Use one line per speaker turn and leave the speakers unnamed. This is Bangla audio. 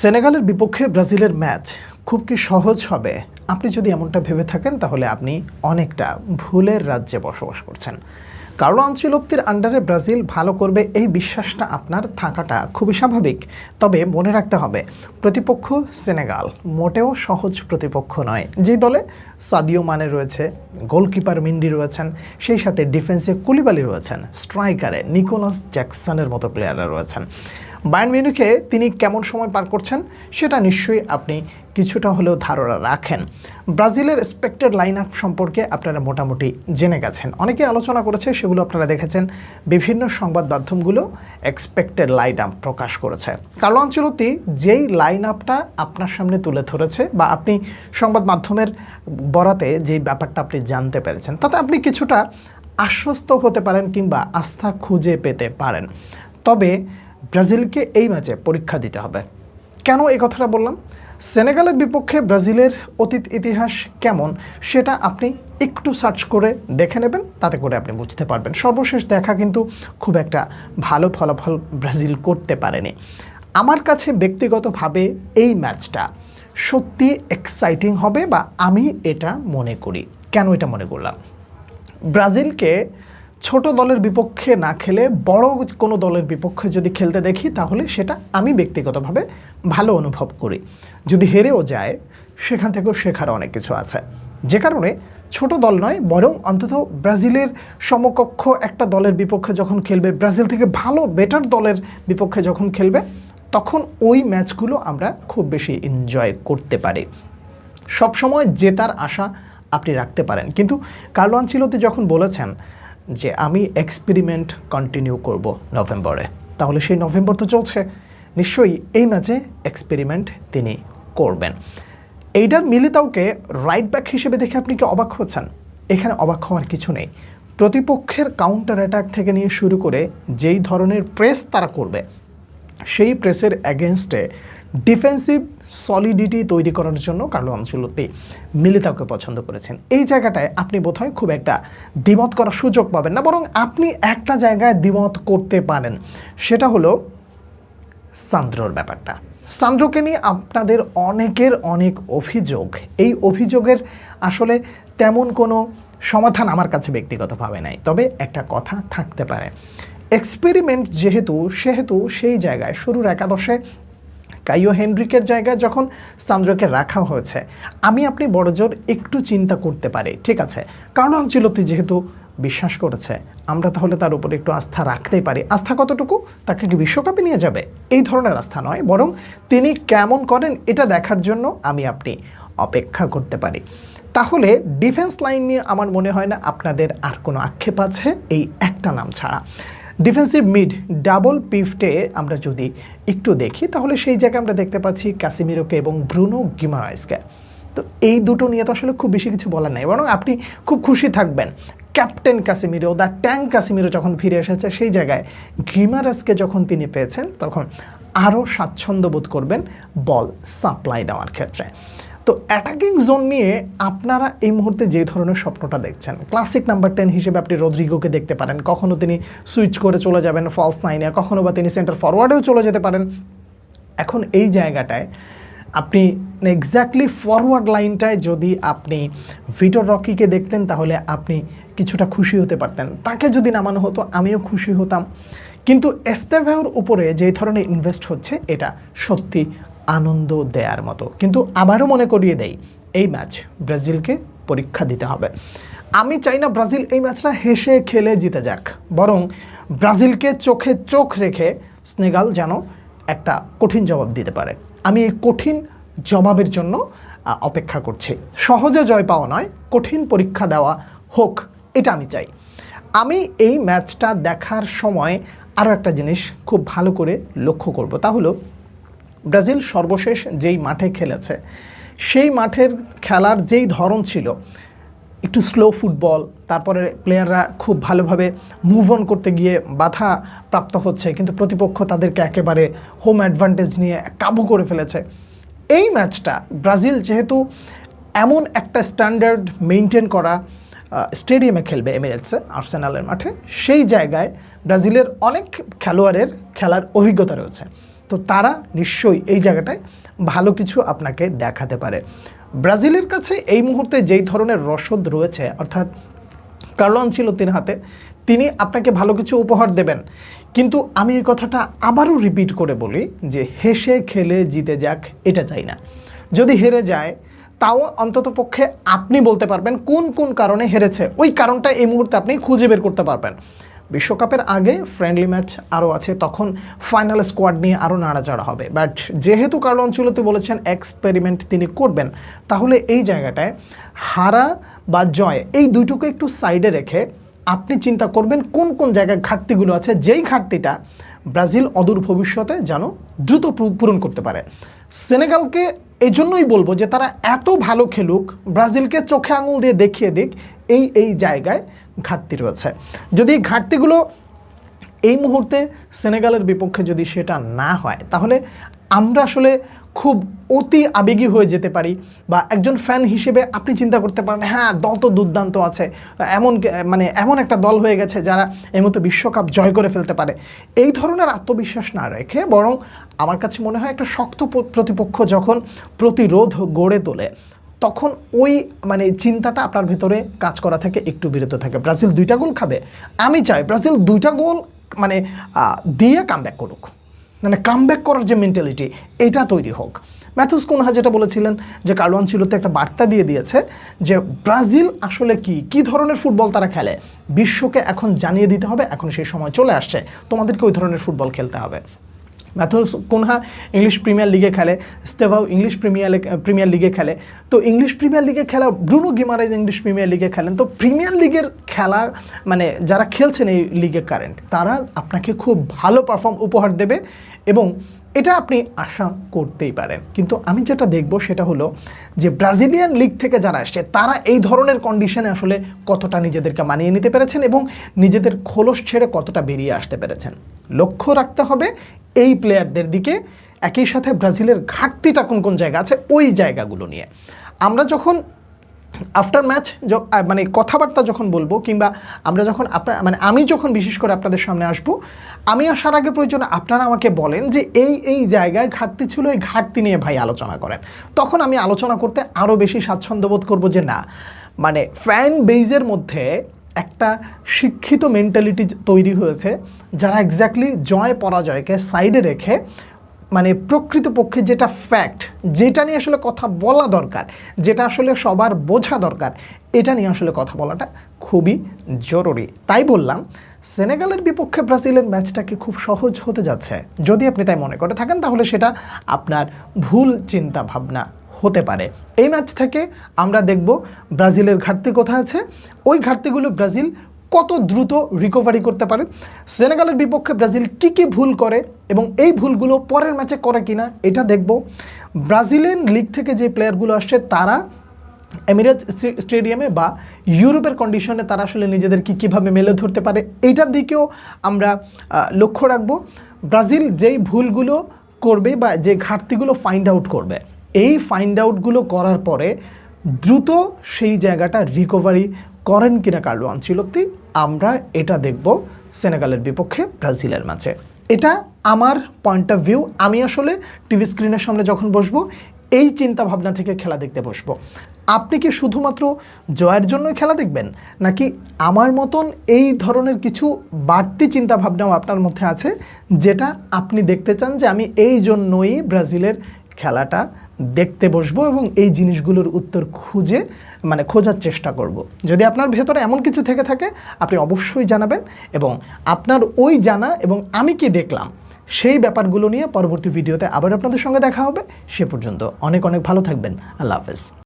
সেনেগালের বিপক্ষে ব্রাজিলের ম্যাচ খুব কি সহজ হবে? আপনি যদি এমনটা ভেবে থাকেন, তাহলে আপনি অনেকটা ভুলের রাজ্যে বসবাস করছেন। কার্লো আঞ্চলক্তির আন্ডারে ব্রাজিল ভালো করবে এই বিশ্বাসটা আপনার থাকাটা খুবই স্বাভাবিক। তবে মনে রাখতে হবে, প্রতিপক্ষ সেনেগাল মোটেও সহজ প্রতিপক্ষ নয়। যেই দলে সাদিও মানে রয়েছে, গোলকিপার মিন্ডি রয়েছেন, সেই সাথে ডিফেন্সে কুলিবালি রয়েছেন, স্ট্রাইকারে নিকোলাস জ্যাকসনের মতো প্লেয়াররা রয়েছেন। বায়ার্ন মিউনিখে তিনি কেমন সময় পার করছেন, সেটা নিশ্চয়ই আপনি কিছুটা হলেও ধারণা রাখেন। ব্রাজিলের স্পেক্টেড লাইন আপ সম্পর্কে আপনারা মোটামুটি জেনে গেছেন। অনেকে আলোচনা করেছে, সেগুলো আপনারা দেখেছেন। বিভিন্ন সংবাদ মাধ্যমগুলো এক্সপেক্টেড লাইন আপ প্রকাশ করেছে। কালো আঞ্চলতি যেই লাইন আপটা আপনার সামনে তুলে ধরেছে বা আপনি সংবাদ মাধ্যমের বরাতে যেই ব্যাপারটা আপনি জানতে পেরেছেন, তাতে আপনি কিছুটা আশ্বস্ত হতে পারেন কিংবা আস্থা খুঁজে পেতে পারেন। তবে ব্রাজিলকে এই ম্যাচে পরীক্ষা দিতে হবে। কেন এই কথাটা বললাম? সেনেগালের বিপক্ষে ব্রাজিলের অতীত ইতিহাস কেমন সেটা আপনি একটু সার্চ করে দেখে নেবেন, তাতে করে আপনি বুঝতে পারবেন। সর্বশেষ দেখা কিন্তু খুব একটা ভালো ফলাফল ব্রাজিল করতে পারেনি। আমার কাছে ব্যক্তিগতভাবে এই ম্যাচটা সত্যি এক্সাইটিং হবে বা আমি এটা মনে করি। কেন এটা মনে করলাম? ব্রাজিলকে ছোট দলের বিপক্ষে না খেলে বড় কোনো দলের বিপক্ষে যদি খেলতে দেখি, তাহলে সেটা আমি ব্যক্তিগতভাবে ভালো অনুভব করি। যদি হেরেও যায়, সেখান থেকেও শেখার অনেক কিছু আছে। যে কারণে ছোট দল নয়, বরং অন্তত ব্রাজিলের সমকক্ষ একটা দলের বিপক্ষে যখন খেলবে, ব্রাজিল থেকে ভালো বেটার দলের বিপক্ষে যখন খেলবে, তখন ওই ম্যাচগুলো আমরা খুব বেশি এনজয় করতে পারি। সবসময় জেতার আশা আপনি রাখতে পারেন। কিন্তু কার্লো আনচিলতি যখন বলেছেন যে আমি এক্সপেরিমেন্ট কন্টিনিউ করব নভেম্বরে। তাহলে সেই নভেম্বর তো চলছে। নিশ্চয়ই এই ম্যাচে এক্সপেরিমেন্ট তিনি করবেন। এইটার মিলিতাওকে রাইট ব্যাক হিসেবে দেখে আপনি কি অবাক হচ্ছেন? এখানে অবাক হওয়ার কিছু নেই। প্রতিপক্ষের কাউন্টার অ্যাটাক থেকে নিয়ে শুরু করে যেই ধরনের প্রেস তারা করবে, সেই প্রেসের অ্যাগেনস্টে ডিফেন্সিভ সলিডিটি তৈরি করার জন্য কার্লো আঞ্চলতি মিলিতাওকে পছন্দ করেছেন। এই জায়গাটায় আপনি বোধহয় খুব একটা দ্বিমত করার সুযোগ পাবেন না, বরং আপনি একটা জায়গায় দ্বিমত করতে পারেন। সেটা হলো সান্দ্রর ব্যাপারটা। সান্দ্রকে নিয়ে আপনাদের অনেকের অনেক অভিযোগ। এই অভিযোগের আসলে তেমন কোনো সমাধান আমার কাছে ব্যক্তিগতভাবে নাই, তবে একটা কথা থাকতে পারে। এক্সপেরিমেন্ট যেহেতু, সেহেতু সেই জায়গায় শুরুর একাদশে কাইও হেনরিকের জায়গায় যখন সান্দ্রকে রাখা হয়েছে, আমি আপনি বড়জোর একটু চিন্তা করতে পারি, ঠিক আছে? কারণ আঞ্চলতি যেহেতু বিশ্বাস করেছে, আমরা তাহলে তার উপরে একটু আস্থা রাখতেই পারি। আস্থা কতটুকু? তাকে কি বিশ্বকাপে নিয়ে যাবে? এই ধরনের আস্থা নয়, বরং তিনি কেমন করেন এটা দেখার জন্য আমি আপনি অপেক্ষা করতে পারি। তাহলে ডিফেন্স লাইন নিয়ে আমার মনে হয় না আপনাদের আর কোনো আক্ষেপ আছে, এই একটা নাম ছাড়া। ডিফেন্সিভ মিড ডাবল পিফটে আমরা যদি একটু দেখি, তাহলে সেই জায়গায় আমরা দেখতে পাচ্ছি ক্যাসিমিরোকে এবং ব্রুনো গিমারাইসকে তো এই দুটো নিয়ে তো আসলে খুব বেশি কিছু বলার নাই। বরং আপনি খুব খুশি থাকবেন। Captain Casemiro the tank Casemiro যখন ফিরে এসেছে, সেই জায়গায় গিমারাসকে যখন তিনি পেয়েছেন, তখন আরও স্বাচ্ছন্দ্য বোধ করবেন বল সাপ্লাই দেওয়ার ক্ষেত্রে। তো অ্যাটাকিং জোন নিয়ে আপনারা এই মুহূর্তে যে ধরনের স্বপ্নটা দেখছেন ক্লাসিক নাম্বার টেন হিসেবে আপনি রদ্রিগোকে দেখতে পারেন, কখনো তিনি সুইচ করে চলে যাবেন ফলস নাইনে কখনো বা তিনি সেন্টার ফরওয়ার্ডেও চলে যেতে পারেন। এখন এই জায়গাটায় আপনি এক্স্যাক্টলি ফরওয়ার্ড লাইনটায় যদি আপনি ভিটোর রকিকে দেখতেন, তাহলে আপনি কিছুটা খুশি হতে পারতেন। তাকে যদি নামানো হতো, আমিও খুশি হতাম। কিন্তু এস্তেভেওর উপরে যে ধরনের ইনভেস্ট হচ্ছে, এটা সত্যি আনন্দ দেয়ার মতো। কিন্তু আবারও মনে করিয়ে দেয় এই ম্যাচ ব্রাজিলকে পরীক্ষা দিতে হবে। আমি চাই না ব্রাজিল এই ম্যাচটা হেসে খেলে জিতে যাক, বরং ব্রাজিলকে চোখে চোখ রেখে স্নেগাল যেন একটা কঠিন জবাব দিতে পারে। আমি এই কঠিন জবাবের জন্য অপেক্ষা করছি। সহজে জয় পাওয়া নয়, কঠিন পরীক্ষা দেওয়া হোক, এটা আমি চাই। আমি এই ম্যাচটা দেখার সময় আরও একটা জিনিস খুব ভালো করে লক্ষ্য করব, তা হলো ব্রাজিল সর্বশেষ যেই মাঠে খেলেছে, সেই মাঠের খেলার যেই ধরন ছিল, একটু স্লো ফুটবল তারপরে প্লেয়াররা খুব ভালোভাবে মুভ অন করতে গিয়ে বাধা প্রাপ্ত হচ্ছে, কিন্তু প্রতিপক্ষ তাদেরকে একেবারে হোম অ্যাডভান্টেজ নিয়ে কাবু করে ফেলেছে। এই ম্যাচটা ব্রাজিল যেহেতু এমন একটা স্ট্যান্ডার্ড মেনটেন করা স্টেডিয়ামে খেলবে এমিরেটসে আর্সেনালের মাঠে, সেই জায়গায় ব্রাজিলের অনেক খেলোয়াড়ের খেলার অভিজ্ঞতা রয়েছে। তো তারা নিশ্চয়ই এই জায়গাটায় ভালো কিছু আপনাকে দেখাতে পারে। ব্রাজিলের কাছে এই মুহূর্তে যেই ধরনের রসদ রয়েছে, অর্থাৎ কার্লন ছিল তিন হাতে, তিনি আপনাকে ভালো কিছু উপহার দেবেন। কিন্তু আমি এই কথাটা আবারও রিপিট করে বলি যে হেসে খেলে জিতে যাক, এটা চাই না। যদি হেরে যায়, তাও অন্তত পক্ষে আপনি বলতে পারবেন কোন কোন কারণে হেরেছে। ওই কারণটা এই মুহূর্তে আপনি খুঁজে বের করতে পারবেন। বিশ্বকাপের আগে ফ্রেন্ডলি ম্যাচ আরও আছে, তখন ফাইনাল স্কোয়াড নিয়ে আরও নাড়াচাড়া হবে। বাট যেহেতু কার্লো অঞ্চলতে বলেছেন এক্সপেরিমেন্ট তিনি করবেন, তাহলে এই জায়গাটায় হারা বা জয়, এই দুইটুকু একটু সাইডে রেখে আপনি চিন্তা করবেন কোন কোন জায়গায় ঘাটতিগুলো আছে, যেই ঘাটতিটা ব্রাজিল অদূর ভবিষ্যতে যেন দ্রুত পূরণ করতে পারে। সেনেগালকে এই জন্যই বলব যে তারা এত ভালো খেলুক, ব্রাজিলকে চোখে আঙুল দিয়ে দেখিয়ে দিক, এই এই জায়গায় ঘাটতি রয়েছে। যদি ঘাটতিগুলো এই মুহূর্তে সেনেগালের বিপক্ষে যদি সেটা না হয়, তাহলে আমরা আসলে খুব অতি আবেগী হয়ে যেতে পারি বা একজন ফ্যান হিসেবে আপনি চিন্তা করতে পারেন হ্যাঁ দল তো দুর্দান্ত আছে। এমন মানে এমন একটা দল হয়ে গেছে যারা এই মতো বিশ্বকাপ জয় করে ফেলতে পারে। এই ধরনের আত্মবিশ্বাস না রেখে বরং আমার কাছে মনে হয় একটা শক্ত প্রতিপক্ষ যখন প্রতিরোধ গড়ে তোলে তখন ওই মানে চিন্তাটা আপনার ভেতরে কাজ করা থেকে একটু বিরত থাকে। ব্রাজিল দুইটা গোল খাবে। আমি চাই ব্রাজিল দুইটা গোল মানে দিয়ে কামব্যাক করুক। মানে কামব্যাক করার যে মেন্টালিটি এটা তৈরি হোক। ম্যাথুস কোনহা যেটা বলেছিলেন যে কার্লো আনচিলতে একটা বার্তা দিয়ে দিয়েছে যে ব্রাজিল আসলে কি কি ধরনের ফুটবল তারা খেলে? বিশ্বকে এখন জানিয়ে দিতে হবে, এখন সেই সময় চলে আসছে। তোমাদেরকে ওই ধরনের ফুটবল খেলতে হবে। ম্যাথুস কোনহা ইংলিশ প্রিমিয়ার লিগে খেলে স্তেভাও ইংলিশ প্রিমিয়ার প্রিমিয়ার লিগে খেলে। তো ইংলিশ প্রিমিয়ার লিগে খেলা ব্রুনো গিমারাইজ ইংলিশ প্রিমিয়ার লিগে খেলেন। তো প্রিমিয়ার লিগের খেলা মানে যারা খেলছেন এই লিগে কারেন্ট তারা আপনাকে খুব ভালো পারফর্ম উপহার দেবে এবং এটা আপনি আশা করতেই পারেন। কিন্তু আমি যেটা দেখব সেটা হলো যে ব্রাজিলিয়ান লিগ থেকে যারা আসছে তারা এই ধরনের কন্ডিশনে আসলে কতটা নিজেদেরকে মানিয়ে নিতে পেরেছেন এবং নিজেদের খোলস ছেড়ে কতটা বেরিয়ে আসতে পেরেছেন। লক্ষ্য রাখতে হবে, এই প্লেয়ারদের দিকে একই সাথে ব্রাজিলের ঘাটতিটা কোন কোন জায়গা আছে, ওই জায়গাগুলো নিয়ে। আমরা যখন আফটার ম্যাচ মানে কথাবার্তা যখন বলব, কিংবা আমরা যখন আপনার মানে আমি যখন বিশেষ করে আপনাদের সামনে আসব, আমি আসার আগে প্রয়োজন, আপনারা আমাকে বলেন যে এই এই জায়গায় ঘাটতি ছিল, এই ঘাটতি নিয়ে ভাই আলোচনা করেন। তখন আমি আলোচনা করতে আরও বেশি স্বাচ্ছন্দ্য বোধ করব যে না মানে ফ্যান বেইজের মধ্যে একটা শিক্ষিত মেন্টালিটি তৈরি হয়েছে, যারা এক্স্যাক্টলি জয় পরাজয়কে সাইডে রেখে মানে প্রকৃতপক্ষে যেটা ফ্যাক্ট যেটা নিয়ে আসলে কথা বলা দরকার, যেটা আসলে সবার বোঝা দরকার, এটা নিয়ে আসলে কথা বলাটা খুবই জরুরি। তাই বললাম, সেনেগালের বিপক্ষে ব্রাজিলের ম্যাচটা কি খুব সহজ হতে যাচ্ছে? যদি আপনি তাই মনে করে থাকেন, তাহলে সেটা আপনার ভুল চিন্তা ভাবনা হতে পারে। এই ম্যাচ থেকে আমরা দেখব ব্রাজিলের ঘাটতি কোথায় আছে। ওই ঘাটতিগুলো ব্রাজিল কত দ্রুত রিকভারি করতে পারে? সেনেগালের বিপক্ষে ব্রাজিল কী কী ভুল করে এবং এই ভুলগুলো পরের ম্যাচে করে কিনা, এটা দেখব। ব্রাজিলিয়ান লিগ থেকে যে প্লেয়ারগুলো আসছে, তারা এমিরেটস স্টেডিয়ামে বা ইউরোপের কন্ডিশনে তারা আসলে নিজেদেরকে কীভাবে মেলে ধরতে পারে, এইটার দিকেও আমরা লক্ষ্য রাখব। ব্রাজিল যেই ভুলগুলো করবে বা যে ঘাটতিগুলো ফাইন্ড আউট করবে, এই ফাইন্ড আউটগুলো করার পরে দ্রুত সেই জায়গাটা রিকভারি করেন কিনা কার্লো আনচিলত্তি আমরা এটা দেখব সেনেগালের বিপক্ষে ব্রাজিলের ম্যাচে এটা আমার পয়েন্ট অফ ভিউ আমি আসলে টিভি স্ক্রিনের সামনে যখন বসবো, এই চিন্তা ভাবনা থেকে খেলা দেখতে বসবো। আপনি কি শুধুমাত্র জয়ের জন্যই খেলা দেখবেন, নাকি আমার মতন এই ধরনের কিছু বাড়তি চিন্তা ভাবনাও আপনার মধ্যে আছে, যেটা আপনি দেখতে চান যে আমি এই জন্যই ব্রাজিলের খেলাটা দেখতে বসবো এবং এই জিনিসগুলোর উত্তর খুঁজে মানে খোঁজার চেষ্টা করব। যদি আপনার ভেতরে এমন কিছু থেকে থাকে, আপনি অবশ্যই জানাবেন এবং আপনার ওই জানা এবং আমি কি দেখলাম, সেই ব্যাপারগুলো নিয়ে পরবর্তী ভিডিওতে আবার আপনাদের সঙ্গে দেখা হবে। সে পর্যন্ত অনেক অনেক ভালো থাকবেন। আল্লাহ হাফেজ।